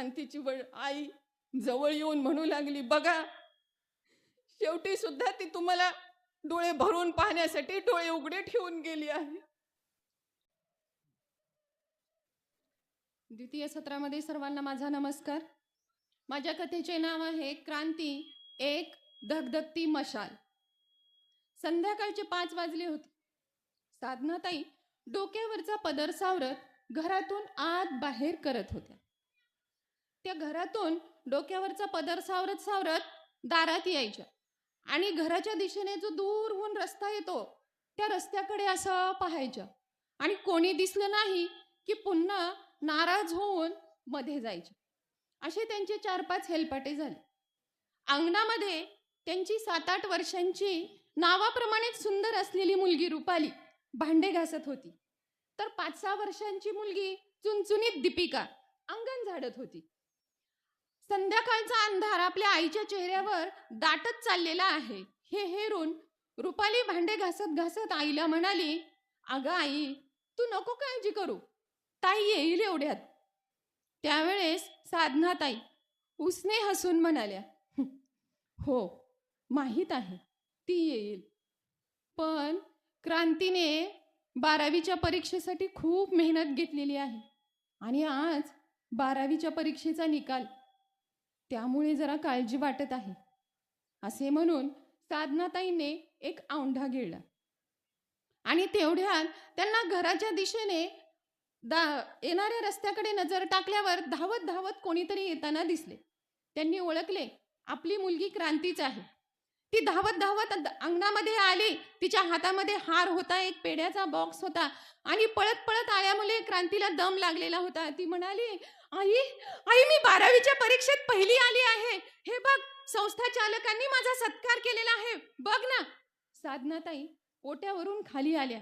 आणि तिची वड आई जवळ येऊन म्हणू लागली बघा शेवटी सुद्धा ती तुम्हाला डोळे भरून पाहण्यासाठी डोळे उघडे ठेवून गेली आहे. द्वितीय सत्रामध्ये सर्वांना माझा नमस्कार. माझ्या कथेचे नाव आहे क्रांती एक धगधगती मशाल. संध्याकाळचे पाच वाजले होते. साधनाताई डोक्यावरचा पदर सावरत घरातून आत बाहेर करत होत्या. त्या घरातून डोक्यावरचा पदर सावरत सावरत दारात यायच्या. आणि घराच्या दिशेने जो दूरहून रस्ता येतो त्या रस्त्याकडे असं पाहायच्या. आणि कोणी दिसलं नाही की पुन्हा नाराज होऊन मध्ये जायचे असे त्यांचे चार पाच हेलपाटे झाले. अंगणामध्ये त्यांची सात आठ वर्षांची नावाप्रमाणेच सुंदर असलेली मुलगी रुपाली भांडे घासत होती. तर पाच सहा वर्षांची मुलगी चुनचुनीत दीपिका अंगण झाडत होती. संध्याकाळचा अंधार आपल्या आईच्या चेहऱ्यावर दाटत चाललेला आहे. हे हेरून रुपाली भांडे घासत घासत आईला म्हणाली अगं आई तू नको काळजी करू. ताई येईल एवढ्यात. त्यावेळेस साधना ताई उसने हसून म्हणाल्या हो माहीत आहे ती येईल. पण क्रांतीने बारावीच्या परीक्षेसाठी खूप मेहनत घेतलेली आहे आणि आज बारावीच्या परीक्षेचा निकाल त्यामुळे जरा काळजी वाटत आहे. असे म्हणून साधनाताईने एक औंढा गिळला आणि तेवढ्यात त्यांना घराच्या दिशेने दा येणाऱ्या रस्त्याकडे नजर टाकल्यावर धावत धावत कोणीतरी येताना दिसले. त्यांनी ओळखले आपली मुलगी क्रांतीच आहे. ती धावत धावत अंगणामध्ये आली. तिच्या हातामध्ये हार होता एक पेड्याचा बॉक्स होता. आणि पळत पळत आल्यामुळे क्रांतीला दम लागलेला होता. ती म्हणाली आई आई मी बारावीच्या परीक्षेत पहिली आली आहे. हे बघ संस्था चालकांनी माझा सत्कार केलेला आहे. बघ ना. साधनाताई ओट्यावरून खाली आल्या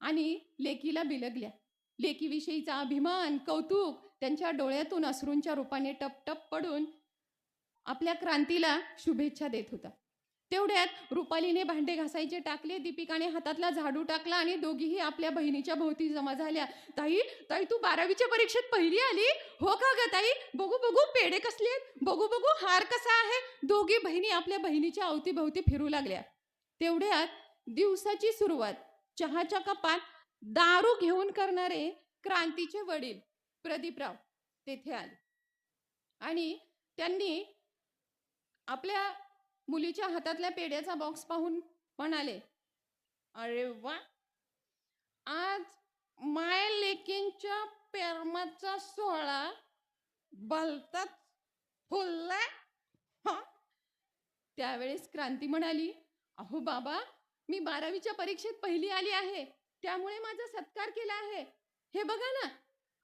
आणि लेकीला बिलगल्या. लेकीविषयीचा अभिमान कौतुक त्यांच्या डोळ्यातून अश्रूंच्या रूपाने टपटप पडून आपल्या क्रांतीला शुभेच्छा देत होता. तेवढ्यात रुपालीने भांडे घासायचे टाकले दीपिकाने हातातला झाडू टाकला आणि दोघीही आपल्या बहिणीच्या भोवती जमा झाल्या. ताई ताई तू बारावीच्या परीक्षेत पहिली आली? हो का ग ताई? बघू बघू पेढे कसले आहेत? बघू बघू हार कसा आहे? दोघी बहिणी आपल्या बहिणीच्या अवतीभोवती फिरू लागल्या. तेवढ्यात दिवसाची सुरुवात. चहाच्या कपात दारू घेऊन करणारे क्रांतीचे वडील प्रदीपराव तेथे आले. आणि त्यांनी आपल्या मुलीच्या हातातल्या पेढ्याचा बॉक्स पाहून म्हणाले अरे वा! आज माय लेकींच्या पेरमाचा सोहळा भलताच फुललाय. त्यावेळेस क्रांती म्हणाली अहो बाबा मी बारावीच्या परीक्षेत पहिली आली आहे त्यामुळे माझा सत्कार केला आहे. हे बघा ना.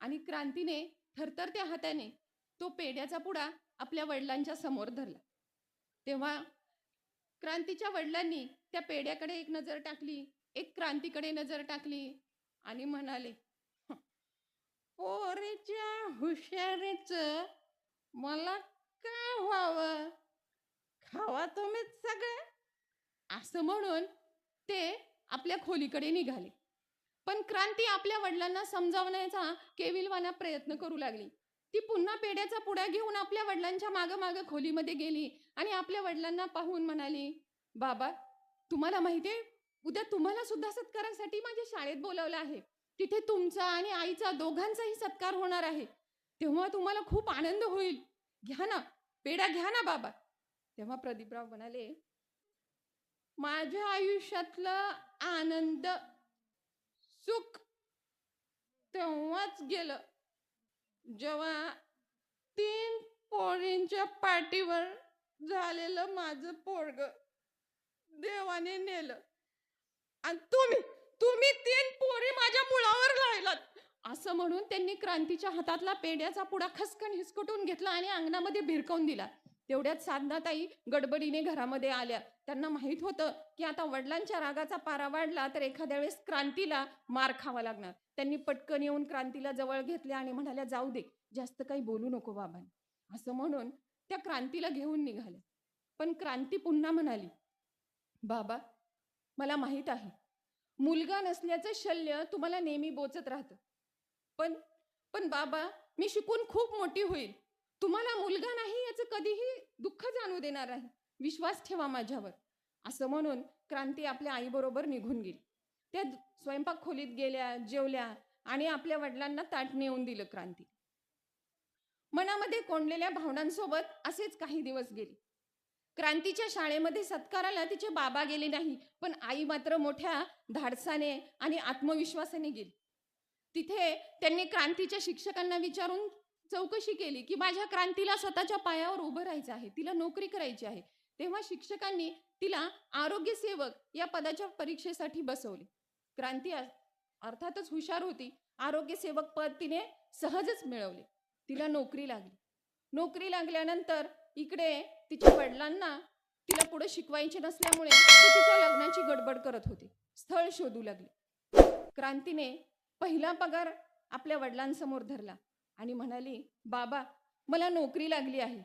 आणि क्रांतीने थरथरत्या हाताने तो पेढ्याचा पुडा आपल्या वडिलांच्या समोर धरला. तेव्हा क्रांतीच्या वडिलांनी त्या पेढ्याकडे एक नजर टाकली एक क्रांतीकडे नजर टाकली आणि म्हणाले "हं, हुशारीच मला काय व्हावं? खावा तुम्हीच सगळं. असं म्हणून ते आपल्या खोलीकडे निघाले. पण क्रांती आपल्या वडिलांना समजावण्याचा केविलवाना प्रयत्न करू लागली. ती पुन्हा पेड्याचा पुडा घेऊन आपल्या वडिलांच्या मागं मागं खोलीमध्ये गेली आणि आपल्या वडिलांना पाहून म्हणाली बाबा तुम्हाला माहितीये उद्या तुम्हाला सुद्धा सत्कारासाठी माझ्या शाळेत बोलावलं आहे. तिथे तुमचा आणि आईचा दोघांचाही सत्कार होणार आहे. तेव्हा तुम्हाला खूप आनंद होईल. घ्या ना पेढा घ्या ना बाबा. तेव्हा प्रदीपराव म्हणाले माझ्या आयुष्यातलं आनंद सुख तेव्हाच गेलं. जेव्हा तीन पोरींच्या पाठीवर झालेलं माझं पोरग देवाने नेलं. आणि तुम्ही तुम्ही तीन पोरी माझ्या मुळावर राहिलात असं म्हणून त्यांनी क्रांतीच्या हातातला पेड्याचा पुडा खसकन हिसकटून घेतला आणि अंगणामध्ये भिरकवून दिला. तेवढ्यात साधनाताई गडबडीने घरामध्ये आल्या. त्यांना माहीत होतं की आता वडिलांच्या रागाचा पारा वाढला तर एखाद्या वेळेस क्रांतीला मार खावा लागणार. त्यांनी पटकन येऊन क्रांतीला जवळ घेतल्या आणि म्हणाल्या जाऊ दे जास्त काही बोलू नको बाबांनी. असं म्हणून त्या क्रांतीला घेऊन निघाल्या. पण क्रांती पुन्हा म्हणाली बाबा मला माहीत आहे मुलगा नसल्याचं शल्य तुम्हाला नेहमी बोचत राहतं. पण पण बाबा मी शिकून खूप मोठी होईल. तुम्हाला मुलगा नाही याचं कधीही दुःख जाणू देणार नाही विश्वास ठेवा माझ्यावर. असं म्हणून क्रांती आपल्या आईबरोबर निघून गेली. त्या स्वयंपाक खोलीत गेल्या जेवल्या आणि आपल्या वडिलांना ताट नेऊन दिलं क्रांती. मनामध्ये कोंडलेल्या भावनांसोबत असेच काही दिवस गेले. क्रांतीच्या शाळेमध्ये सत्काराला तिचे बाबा गेले नाही पण आई मात्र मोठ्या धाडसाने आणि आत्मविश्वासाने गेली. तिथे त्यांनी क्रांतीच्या शिक्षकांना विचारून चौकशी केली की माझ्या क्रांतीला स्वतःच्या पायावर उभं राहायचं आहे तिला नोकरी करायची आहे. तेव्हा शिक्षकांनी तिला आरोग्य सेवक या पदाच्या परीक्षेसाठी बसवले. क्रांती अर्थातच हुशार होती. आरोग्य सेवक पद तिने सहजच मिळवले. तिला नोकरी लागली. नोकरी लागल्यानंतर इकडे तिच्या वडिलांना तिला पुढे शिकवायचे नसल्यामुळे तिच्या लग्नाची गडबड करत होते. स्थळ शोधू लागले. क्रांतीने पहिला पगार आपल्या वडिलांसमोर धरला आणि म्हणाली बाबा मला नोकरी लागली आहे.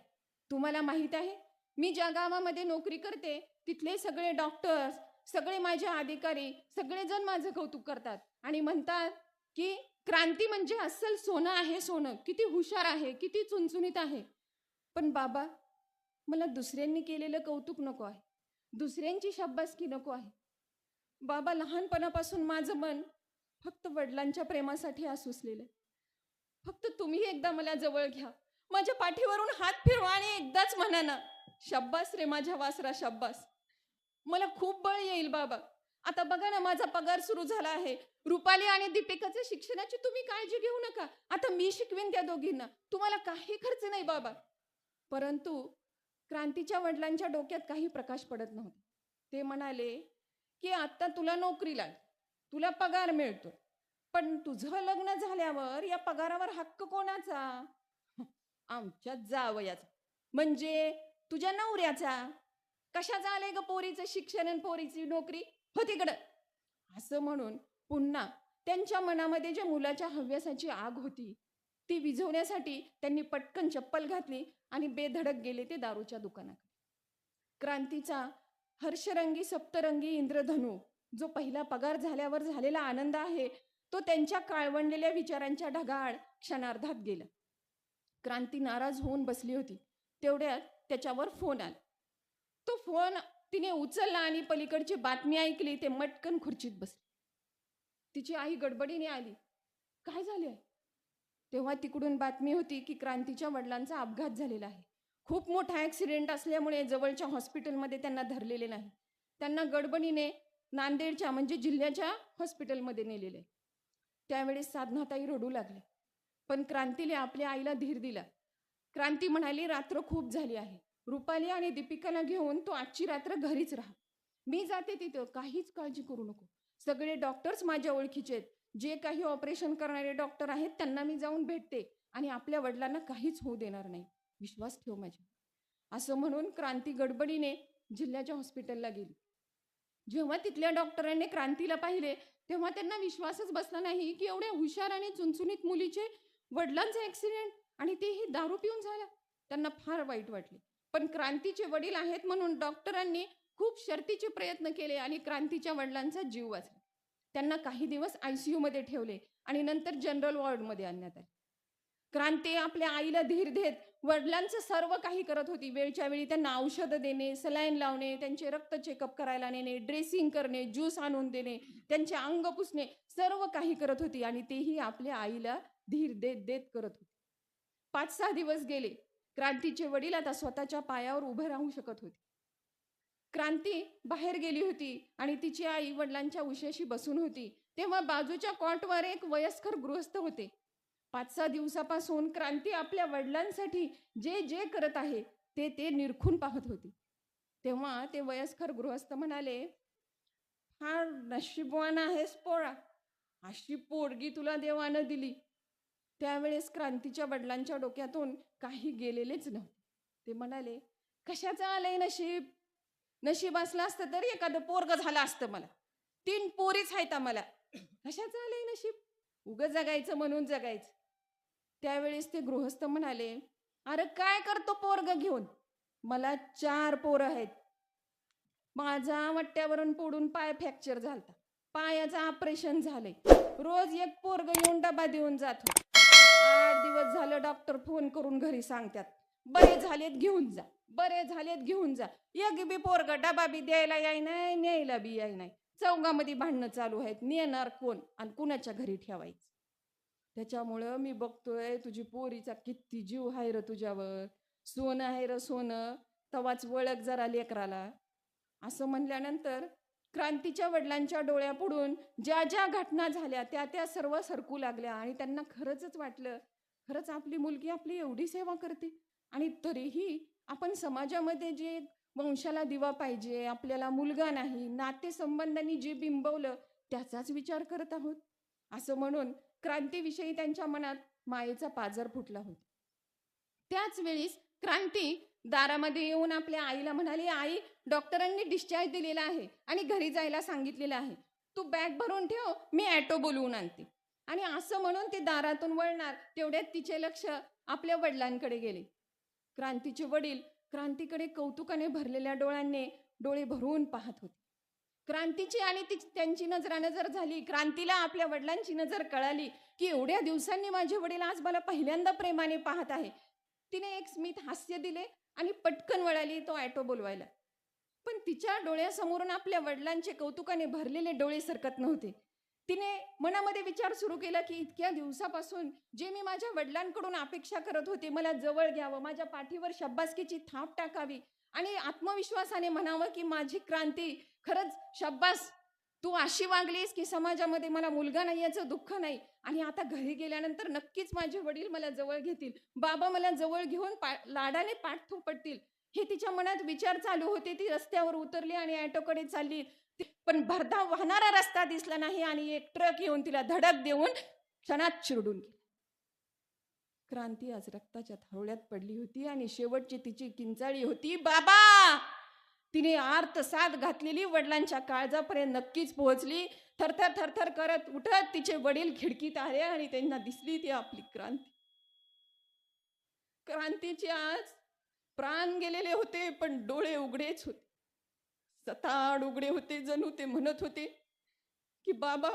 तुम्हाला माहीत आहे मी ज्या गावामध्ये नोकरी करते तिथले सगळे डॉक्टर्स सगळे माझे अधिकारी सगळेजण माझं कौतुक करतात आणि म्हणतात की क्रांती म्हणजे अस्सल सोनं आहे सोनं. किती हुशार आहे किती चुनचुनीत आहे. पण बाबा मला दुसऱ्यांनी केलेलं कौतुक नको आहे. दुसऱ्यांची शाब्बासकी नको आहे. बाबा लहानपणापासून माझं मन फक्त वडिलांच्या प्रेमासाठी आसुसलेलं आहे. फक्त तुम्ही एकदा मला जवळ घ्या. माझ्या पाठीवरून हात फिरवा आणि एकदाच म्हणा ना शब्बास रे माझ्या वासरा शब्बास. मला खूप बळ येईल बाबा. आता बघा ना माझा पगार सुरू झाला आहे. रुपाली आणि दीपिकाच्या शिक्षणाची तुम्ही काळजी घेऊ नका. आता मी शिकवेन त्या दोघींना. तुम्हाला काही खर्च नाही बाबा. परंतु क्रांतीच्या वडिलांच्या डोक्यात काही प्रकाश पडत नव्हता. ते म्हणाले की आता तुला नोकरी लाग. तुला पगार मिळतो. पण तुझं लग्न झाल्यावर या पगारावर हक्क कोणाचा? आमच्या जावयाचा. म्हणजे तुझ्या नवऱ्याचा. कशा आलंय ग पोरीचं शिक्षण आणि पोरीची नोकरी? हो तिकडं. असं म्हणून पुन्हा त्यांच्या मनामध्ये ज्या मुलाच्या हव्यासाची आग होती ती विझवण्यासाठी त्यांनी पटकन चप्पल घातली आणि बेधडक गेले ते दारूच्या दुकानाकडे. क्रांतीचा हर्षरंगी सप्तरंगी इंद्रधनू जो पहिला पगार झाल्यावर झालेला आनंद आहे तो त्यांच्या काळवंडलेल्या विचारांच्या ढगाळ क्षणार्धात गेला. क्रांती नाराज होऊन बसली होती. तेवढ्यात त्याच्यावर फोन आला. तो फोन तिने उचलला आणि पलीकडची बातमी ऐकली ते मटकन खुर्चीत बसली. तिची आई गडबडीने आली. काय झाले तेव्हा तिकडून बातमी होती की क्रांतीच्या वडिलांचा अपघात झालेला आहे. खूप मोठा ॲक्सिडेंट असल्यामुळे जवळच्या हॉस्पिटलमध्ये त्यांना धरलेले नाही. त्यांना गडबडीने नांदेडच्या म्हणजे जिल्ह्याच्या हॉस्पिटलमध्ये नेलेले. त्यावेळेस साधनाताई रडू लागले. पण क्रांतीने आपल्या आईला धीर दिला. क्रांती म्हणाली रात्र खूप झाली आहे. रुपाली आणि दीपिकाला घेऊन तो आजची रात्र घरीच राहा. मी जाते तिथं काहीच काळजी करू नको. सगळे डॉक्टर्स माझ्या ओळखीचे आहेत. जे काही ऑपरेशन करणारे डॉक्टर आहेत त्यांना मी जाऊन भेटते आणि आपल्या वडिलांना काहीच होऊ देणार नाही. विश्वास ठेव माझ्या. असं म्हणून क्रांती गडबडीने जिल्ह्याच्या हॉस्पिटलला गेली. जेव्हा तिथल्या डॉक्टरांनी क्रांतीला पाहिले तेव्हा त्यांना विश्वासच बसला नाही की एवढ्या हुशार आणि चुनचुनीत मुलीचे वडिलांचा ॲक्सिडेंट आणि तेही दारू पिऊन झाला त्यांना फार वाईट वाटले. पण क्रांतीचे वडील आहेत म्हणून डॉक्टरांनी खूप शर्तीचे प्रयत्न केले आणि क्रांतीच्या वडिलांचा जीव वाचला. त्यांना काही दिवस आय सी यूमध्ये ठेवले आणि नंतर जनरल वॉर्डमध्ये आणण्यात आले. क्रांती आपल्या आईला धीर देत वडिलांचं सर्व काही करत होती. वेळच्या वेळी त्यांना औषधं देणे सलाईन लावणे त्यांचे रक्त चेकअप करायला नेणे ड्रेसिंग करणे ज्यूस आणून देणे त्यांचे अंग पुसणे सर्व काही करत होती आणि तेही आपल्या आईला धीर देत देत करत होती. पाच सहा दिवस गेले. क्रांतीचे वडील आता स्वतःच्या पायावर उभे राहू शकत होते. क्रांती बाहेर गेली होती आणि तिची आई वडिलांच्या उशाशी बसून होती. तेव्हा बाजूच्या कॉटवर एक वयस्कर गृहस्थ होते. पाच सहा दिवसापासून क्रांती आपल्या वडिलांसाठी जे जे करत आहे ते ते निरखून पाहत होती. तेव्हा ते वयस्कर गृहस्थ म्हणाले फार नशीबवान आहेस पोळा. अशी पोरगी तुला देवानं दिली. त्यावेळेस क्रांतीच्या वडिलांच्या डोक्यातून काही गेलेलेच नव्हते. ते म्हणाले कशाचं आलंय नशीब? नशीब असलं असतं तरी एखादं पोरग झालं असतं मला. तीन पोरीच आहेत आम्हाला. कशाचं आलंय नशीब? उगं जगायचं म्हणून जगायचं. त्यावेळेस ते गृहस्थ म्हणाले अरे काय करतो पोरग घेऊन? मला चार पोरं आहेत. माझा वट्ट्यावरून पोडून पाय फ्रॅक्चर झालता. पायाचं ऑपरेशन झालंय. रोज एक पोरग येऊन डबा देऊन जात होता. दिवस झालं डॉक्टर फोन करून घरी सांगतात. बरे झालेत घेऊन जा बरे झालेत घेऊन जा. एक बी पोरग डबा बी द्यायला याय नाही न्यायला बी याय नाही. चौगामध्ये भांडणं चालू आहेत नेणार कोण आणि कुणाच्या घरी ठेवायचं? त्याच्यामुळं मी बघतोय तुझी पोरीचा किती जीव आहे र तुझ्यावर. सोनं आहे र सोनं तवाच वळख जरा लेकराला. असं म्हणल्यानंतर क्रांतीच्या वडिलांच्या डोळ्यापुढून ज्या ज्या घटना झाल्या त्या त्या सर्व सरकू लागल्या आणि त्यांना खरंच वाटलं खरंच आपली मुलगी आपली एवढी सेवा करते. आणि तरीही आपण समाजामध्ये जे वंशाला दिवा पाहिजे आपल्याला मुलगा नाही नातेसंबंधांनी जे बिंबवलं त्याचाच विचार करत आहोत. असं म्हणून क्रांतीविषयी त्यांच्या मनात मायेचा पाजर फुटला होता. त्याच वेळीस क्रांती दारामध्ये येऊन आपल्या आईला म्हणाली आई डॉक्टरांनी डिस्चार्ज दिलेला आहे आणि घरी जायला सांगितलेलं आहे. तू बॅग भरून ठेव मी ॲटो बोलवून आणते. आणि असं म्हणून ती दारातून वळणार. तेवढ्यात तिचे लक्ष आपल्या वडिलांकडे गेले. क्रांतीचे वडील क्रांतीकडे कौतुकाने भरलेल्या डोळ्यांनी डोळे भरून पाहत होते. क्रांतीची आणि ती त्यांची नजरानजर झाली क्रांतीला आपल्या वडिलांची नजर कळाली की एवढ्या दिवसांनी माझे वडील आज मला पहिल्यांदा प्रेमाने पाहत आहे. तिने एक स्मित हास्य दिले आणि पटकन वळाली तो ॲटो बोलवायला. पण तिच्या डोळ्यासमोरून आपल्या वडिलांचे कौतुकाने भरलेले डोळे सरकत नव्हते. तिने मनामध्ये विचार सुरू केला की इतक्या दिवसापासून जे मी माझ्या वडिलांकडून अपेक्षा करत होते मला जवळ घ्यावं माझ्या पाठीवर शब्बासकीची थाप टाकावी आणि आत्मविश्वासाने म्हणावं की माझी क्रांती खरंच शब्बास तू अशी वागलीस की समाजामध्ये मला मुलगा नाही याचं दुःख नाही आणि आता घरी गेल्यानंतर नक्कीच माझे वडील मला जवळ घेतील बाबा मला जवळ घेऊन पा लाडाने पाठ थोपटतील हे तिच्या मनात विचार चालू होते ती रस्त्यावर उतरली आणि ॲटोकडे चालली. पण भरधा वाहणारा रस्ता दिसला नाही आणि एक ट्रक येऊन तिला धडक देऊन क्षणात चिरडून गेला. क्रांती आज रक्ताच्या थावळ्यात पडली होती आणि शेवटची तिची किंचाळी होती बाबा! तिने आर्त साथ घातलेली वडिलांच्या काळजापर्यंत नक्कीच पोहोचली. थरथर थरथर करत उठत तिचे वडील खिडकीत आले आणि त्यांना दिसली ती आपली क्रांती. क्रांतीचे आज प्राण गेलेले होते पण डोळे उघडेच होते. सताड उघडे होते जणू ते म्हणत होते की बाबा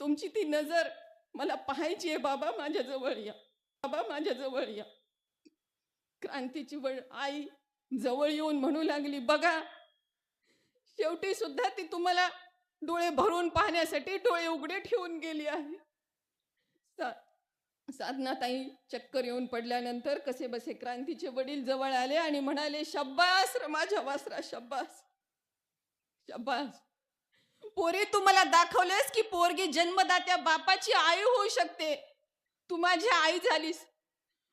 तुमची ती नजर मला पाहायची आहे. बाबा माझ्याजवळ या. बाबा माझ्याजवळ या. क्रांतीची वळ आई जवळ येऊन म्हणू लागली बघा शेवटी सुद्धा ती तुम्हाला डोळे भरून पाहण्यासाठी डोळे उघडे ठेवून गेली आहे. सा साधनाताई चक्कर येऊन पडल्यानंतर कसे बसे क्रांतीचे वडील जवळ आले आणि म्हणाले शब्बास माझ्या वासरा शब्बास. पोरे तू मला दाखवलंस की पोरगी जन्मदात्या बापाची आई होऊ शकते. तू माझी आई झालीस.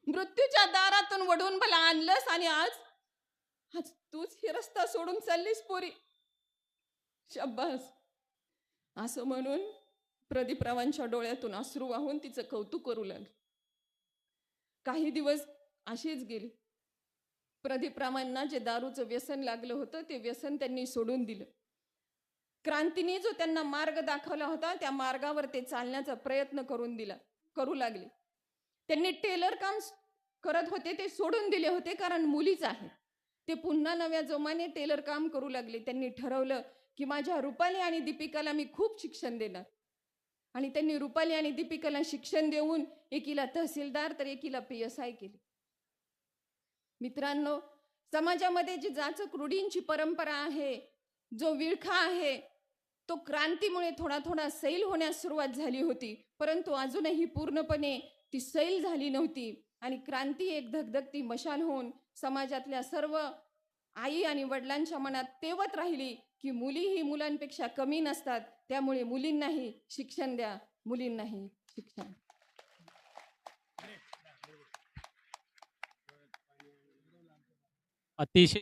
मृत्यूच्या दारातून वडून मला आणलंस आणि आज आज तूच ही रस्ता सोडून चाललीस पोरी. शब्बास असं म्हणून प्रदीपरावांच्या डोळ्यातून अश्रू वाहून तिचं कौतुक करू लागले. काही दिवस अशीच गेली. प्रदीपरावांना जे दारूचं व्यसन लागलं होतं ते व्यसन त्यांनी सोडून दिलं. क्रांतीने जो त्यांना मार्ग दाखवला होता त्या मार्गावर ते चालण्याचा प्रयत्न करून दिला करू लागले. त्यांनी टेलर काम करत होते ते सोडून दिले होते कारण मुलीच आहे ते पुन्हा नव्या जोमाने टेलर काम करू लागले. त्यांनी ठरवलं की माझ्या रुपाली आणि दीपिकाला मी खूप शिक्षण देणार. आणि त्यांनी रुपाली आणि दीपिकाला शिक्षण देऊन एकीला तहसीलदार तर एकीला पी एस आय केली. मित्रांनो समाजामध्ये जी जाचक रूढींची परंपरा आहे जो विळखा आहे तो क्रांतीमुळे थोडा थोडा सैल होण्यास सुरुवात झाली होती परंतु अजूनही पूर्णपणे ती सैल झाली नव्हती आणि क्रांती एक धगधगती मशाल होऊन समाजातल्या सर्व आई आणि वडिलांच्या मनात तेवत राहिली की मुली ही मुलांपेक्षा कमी नसतात त्यामुळे मुलींनाही शिक्षण द्या मुलींनाही शिक्षण. अतिशय